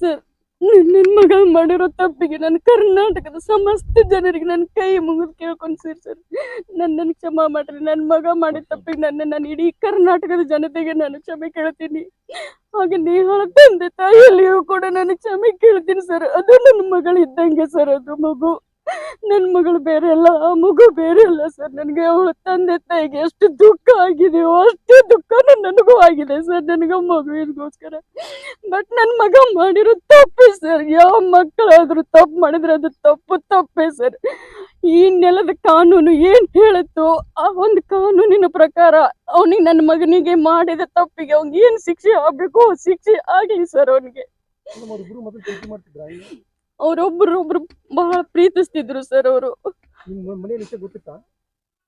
Sir ನನ್ನ ಮಗ ಮಾಡಿರೋ ತಪ್ಪಿಗೆ ನನ್ನ ಕರ್ನಾಟಕದ ಸಮಸ್ತ ಜನರಿಗೆ ನನ್ನ ಕೈ ಮುಗಿದು ಕೇಳ್ಕೊಂಡು ಸರ್ ನನ್ನನ್ನು ಕ್ಷಮಾ ಮಾಡ್ರಿ. ನನ್ನ ಮಗ ಮಾಡಿದ ತಪ್ಪಿಗೆ ನನ್ನ ನಾನು ಇಡೀ ಕರ್ನಾಟಕದ ಜನತೆಗೆ ನಾನು ಕ್ಷಮೆ ಕೇಳ್ತೀನಿ. ಹಾಗೆ ನೇಹಾಳ ತಂದೆ ತಾಯಿಯಲ್ಲಿಯೂ ಕೂಡ ನಾನು ಕ್ಷಮೆ ಕೇಳ್ತೀನಿ ಸರ್. ಅದು ನನ್ನ ಮಗಳು ಇದ್ದಂಗೆ ಸರ್, ಅದು ಮಗು. ನನ್ನ ಮಗಳು ಬೇರೆ ಅಲ್ಲ, ಆ ಮಗು ಬೇರೆ ಅಲ್ಲ ಸರ್. ನನಗೆ ಅವಳ ತಂದೆ ತಾಯಿಗೆ ಎಷ್ಟು ದುಃಖ ಆಗಿದೆಯೋ ಅಷ್ಟೇ ದುಃಖ ಸರ್. ನನಗೆ ಮಗುವಿಗೋಸ್ಕರ ಬಟ್ ನನ್ನ ಮಗ ಮಾಡಿರೋ ತಪ್ಪೇ ಸರ್. ಯಾವ ಮಕ್ಕಳಾದ್ರೂ ತಪ್ಪು ಮಾಡಿದ್ರೆ ಅದು ತಪ್ಪು ತಪ್ಪೇ ಸರ್. ಈ ನೆಲದ ಕಾನೂನು ಏನ್ ಹೇಳುತ್ತೋ ಆ ಒಂದು ಕಾನೂನಿನ ಪ್ರಕಾರ ಅವನಿಗೆ ನನ್ನ ಮಗನಿಗೆ ಮಾಡಿದ ತಪ್ಪಿಗೆ ಅವ್ನಿಗೆ ಏನ್ ಶಿಕ್ಷೆ ಆಗ್ಬೇಕು ಶಿಕ್ಷೆ ಆಗ್ಲಿ ಸರ್ ಅವನಿಗೆ. ಒಬ್ರು ಬಹಳ ಪ್ರೀತಿಸ್ತಿದ್ರು ಸರ್ ಅವರು.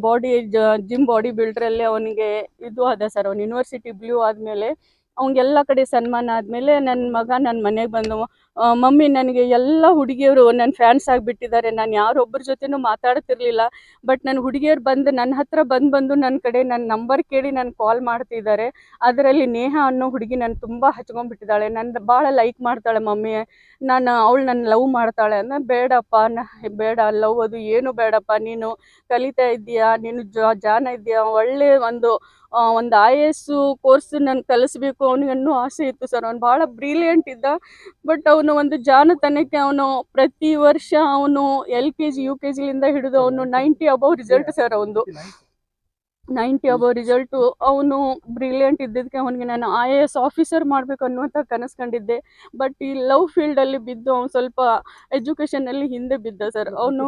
ಬಾಡಿ ಜಿಮ್ ಬಾಡಿ ಬಿಲ್ಡ್ರಲ್ಲಿ ಅವನಿಗೆ ಇದು ಆದ ಸರ್ ಅವ್ನು ಯೂನಿವರ್ಸಿಟಿ ಬ್ಲೂ ಆದಮೇಲೆ ಅವ್ನಿಗೆಲ್ಲ ಕಡೆ ಸನ್ಮಾನ ಆದಮೇಲೆ ನನ್ನ ಮಗ ನನ್ನ ಮನೆಗೆ ಬಂದು ಮಮ್ಮಿ ನನಗೆ ಎಲ್ಲ ಹುಡುಗಿಯರು ನನ್ನ ಫ್ಯಾನ್ಸ್ ಆಗಿಬಿಟ್ಟಿದ್ದಾರೆ. ನಾನು ಯಾರೊಬ್ಬರ ಜೊತೆನೂ ಮಾತಾಡ್ತಿರ್ಲಿಲ್ಲ. ಬಟ್ ನನ್ನ ಹುಡುಗಿಯರು ಬಂದು ನನ್ನ ಹತ್ರ ಬಂದು ಬಂದು ನನ್ನ ಕಡೆ ನನ್ನ ನಂಬರ್ ಕೇಳಿ ನಾನು ಕಾಲ್ ಮಾಡ್ತಿದ್ದಾರೆ. ಅದರಲ್ಲಿ ನೇಹ ಅನ್ನೋ ಹುಡುಗಿ ನಾನು ತುಂಬ ಹಚ್ಕೊಂಡ್ಬಿಟ್ಟಿದ್ದಾಳೆ. ನನ್ನ ಭಾಳ ಲೈಕ್ ಮಾಡ್ತಾಳೆ ಮಮ್ಮಿ. ನಾನು ಅವಳು ನನ್ನ ಲವ್ ಮಾಡ್ತಾಳೆ. ಅಂದರೆ ಬೇಡಪ್ಪ ಬೇಡ ಲವ್ ಅದು ಏನು ಬೇಡಪ್ಪ. ನೀನು ಕಲಿತಾ ಇದ್ದೀಯಾ? ನೀನು ಜಾನ ಇದೆಯಾ ಒಳ್ಳೆ ಒಂದು ಒಂದು ಐ ಎ ಎಸ್ ಕೋರ್ಸ್ ನಾನು ಕಲಿಸ್ಬೇಕು. ಅವನಿಗೆ ಅನ್ನೋ ಆಸೆ ಇತ್ತು ಸರ್. ಅವ್ನು ಭಾಳ ಬ್ರಿಲಿಯಂಟ್ ಇದ್ದ. ಬಟ್ ಅವನು ಒಂದು ಜಾಣತನಕ್ಕೆ ಅವನು ಪ್ರತಿ ವರ್ಷ ಅವನು L K G U K ಜಿಲಿಂದ ಹಿಡಿದು ಅವನು ನೈಂಟಿ ಅಬೌವ್ ರಿಸಲ್ಟ್ ಸರ್ ಅವನು ನೈಂಟಿ ಅಬೌವ್ ರಿಸಲ್ಟ್ ಅವನು ಬ್ರಿಲಿಯಂಟ್ ಇದ್ದಿದ್ದಕ್ಕೆ ಅವನಿಗೆ ನಾನು ಐ ಎ ಎಸ್ ಆಫೀಸರ್ ಮಾಡಬೇಕು ಅನ್ನುವಂತ ಕನಸು ಕಂಡಿದ್ದೆ. ಬಟ್ ಈ ಲವ್ ಫೀಲ್ಡ್ ಅಲ್ಲಿ ಬಿದ್ದು ಅವನು ಸ್ವಲ್ಪ ಎಜುಕೇಶನ್ ಅಲ್ಲಿ ಹಿಂದೆ ಬಿದ್ದ ಸರ್. ಅವನು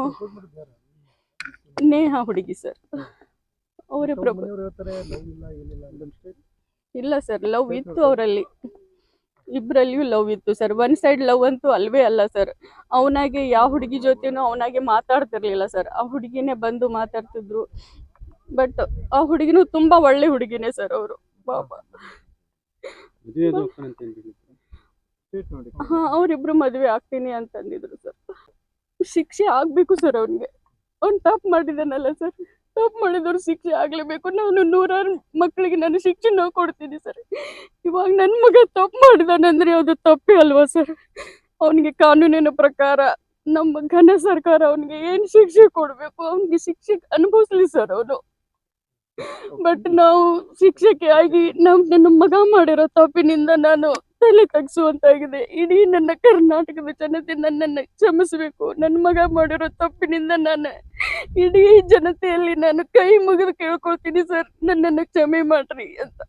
ನೇಹ ಹುಡುಗಿ ಸರ್. ಅವರೇ ಪ್ರಭು. ಇಲ್ಲ ಸರ್ ಲವ್ ಇತ್ತು ಅವರಲ್ಲಿ. ಇಬ್ಬರಲ್ಲಿಯೂ ಲವ್ ಇತ್ತು ಸರ್ ಒನ್ ಸೈಡ್ ಲವ್ ಅಂತೂ ಅಲ್ವೇ ಅಲ್ಲ ಸರ್ ಅವನಾಗೆ ಯಾವ ಹುಡುಗಿ ಜೊತೆನೂ ಅವನಾಗೆ ಮಾತಾಡ್ತಿರ್ಲಿಲ್ಲ ಸರ್ ಆ ಹುಡುಗಿನೇ ಬಂದು ಮಾತಾಡ್ತಿದ್ರು. ಬಟ್ ಆ ಹುಡುಗಿನೂ ತುಂಬಾ ಒಳ್ಳೆ ಹುಡುಗಿನೇ ಸರ್ ಅವರು. ಪಾಪ. ಹಾ ಅವರಿಬ್ರು ಮದುವೆ ಆಗ್ತೀನಿ ಅಂತಂದಿದ್ರು ಸರ್ ಶಿಕ್ಷೆ ಆಗ್ಬೇಕು ಸರ್ ಅವನಿಗೆ. ಅವ್ನು ತಪ್ಪು ಮಾಡಿದಾನಲ್ಲ ಸರ್ ತಪ್ಪು ಮಾಡಿದವ್ರು ಶಿಕ್ಷೆ ಆಗ್ಲೇಬೇಕು. ನಾನು ನೂರಾರು ಮಕ್ಕಳಿಗೆ ನಾನು ಶಿಕ್ಷೆ ನಾವು ಕೊಡ್ತೀನಿ ಸರ್. ಇವಾಗ ನನ್ನ ಮಗ ತಪ್ಪು ಮಾಡಿದಾನಂದ್ರೆ ಅದು ತಪ್ಪೇ ಅಲ್ವಾ ಸರ್? ಅವನಿಗೆ ಕಾನೂನಿನ ಪ್ರಕಾರ ನಮ್ಮ ಘನ ಸರ್ಕಾರ ಅವನಿಗೆ ಏನು ಶಿಕ್ಷೆ ಕೊಡಬೇಕು, ಅವನಿಗೆ ಶಿಕ್ಷೆ ಅನುಭವಿಸ್ಲಿ ಸರ್ ಅವನು. ಬಟ್ ನಾವು ಶಿಕ್ಷಕಿ ಆಗಿ ನಮ್ ನನ್ನ ಮಗ ಮಾಡಿರೋ ತಪ್ಪಿನಿಂದ ನಾನು ತಲೆ ತಗ್ಸುವಂತಾಗಿದೆ ಇಡೀ ನನ್ನ ಕರ್ನಾಟಕದ ಜನತೆ ನನ್ನನ್ನು ಕ್ಷಮಿಸಬೇಕು. ನನ್ನ ಮಗ ಮಾಡಿರೋ ತಪ್ಪಿನಿಂದ ನಾನು ಇಡೀ ಜನತೆಯಲ್ಲಿ ನಾನು ಕೈ ಮುಗಿದು ಕೇಳ್ಕೊಳ್ತೀನಿ ಸರ್. ನನ್ನನ್ನು ಕ್ಷಮೆ ಮಾಡ್ರಿ ಅಂತ.